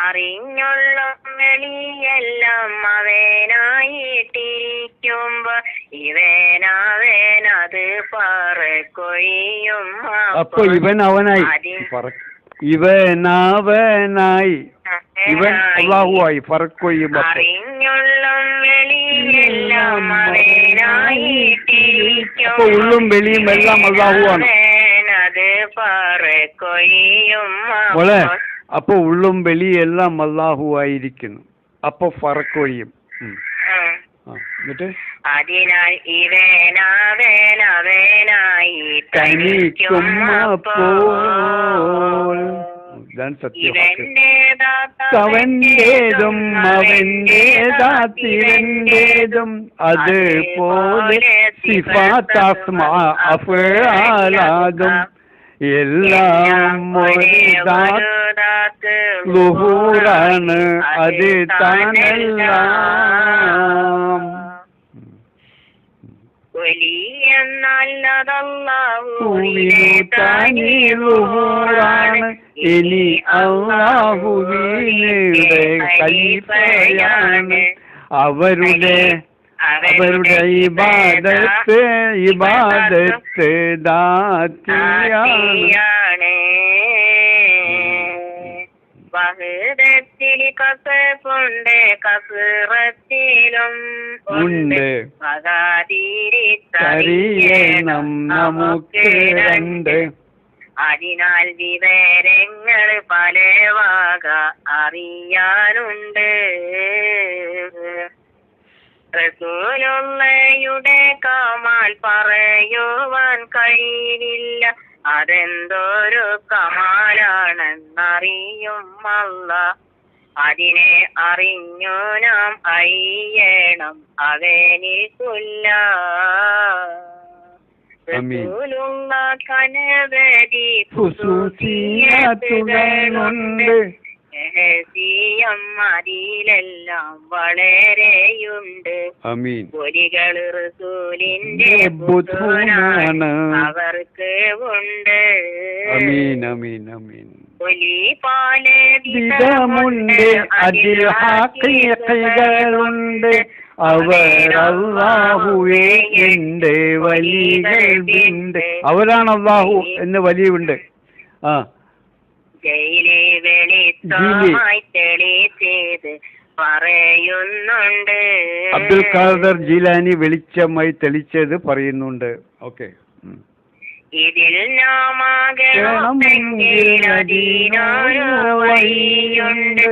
അറിഞ്ഞുള്ള വെളിയെല്ലാം അവനായിട്ടിരിക്കുമ്പോ ഇവനവനത് പറക്കൊഴിയും അപ്പൊ ഇവൻ അവനായി ഇവനാവനായി. ഇവൻ അള്ളാഹുവായി ഫറക്കൊയ്യും അറിഞ്ഞുള്ള വെളിയെല്ലാം അവനായിട്ടിരിക്കും അപ്പൊ ഉള്ളും വെളിയും എല്ലാം അള്ളാഹുവാണ്. അവനത് പറക്കൊഴിയും മോളെ അപ്പൊ ഉള്ളും വെളിയും എല്ലാം അള്ളാഹുവായിരിക്കുന്നു അപ്പൊ ഫറക്കൊഴിയും. എന്നിട്ട്? അതിനാൽ ഇവനവനവനായി തനിക്കും അപ്പോൾ. ഇതാണ് സത്യവാക്ക് അവന്റേതും അവന്റേതാത്തിരന്റേതും അതുപോലെ സിഫാത്താസ്മാ അഫാലാതും എല്ലാം ലുഹൂറാണ് അത് താനെല്ലാം. താനേ ലുഹൂറാണ് ഇനി അള്ളാഹുവിനുടെ കൈപ്പയാണ് അവരുടെ അവരുടെ ഇബാദത്ത് ഇബാദത്ത് ദാത്തിയാണ്. ബഹുദത്തിൽ കസപ്പുണ്ട് കസുറത്തിലും ഉണ്ട്. കരിയണം നമുക്ക് രണ്ട്. അതിനാൽ വിവരങ്ങൾ പല വക അറിയാനുണ്ട്. റസൂലുള്ളയുടെ കാമാൽ പറയുവാൻ കഴിയില്ല. അതെന്തൊരു കമാലാണെന്നറിയും അല്ല. അതിനെ അറിഞ്ഞു നാം അയ്യണം അവനിൽ കൊല്ല കനവധി ഖുസൂസിയത്തുകളുണ്ട് രഹസ്യം അതിലെല്ലാം വളരെയുണ്ട്. അമീൻ റസൂലിന്റെ ബുധനാണ്. അവർക്ക് ഉണ്ട്. അമീൻ അമീൻ അമീൻ അതിൽ ഹാക്കികളുണ്ട് അവർ അള്ളാഹുവേ വലിയുണ്ട് അവരാണ് അള്ളാഹു എന്ന് വലിയുണ്ട് ആ ജയിലെ വെളിച്ചമായി തെളിച്ചത് പറയുന്നുണ്ട്. അബ്ദുൽ ഖാദർ ജീലാനി വെളിച്ചമായി തെളിച്ചത് പറയുന്നുണ്ട്. ഓക്കെ. ഇതിൽ നാമാകണം വഴിയുണ്ട്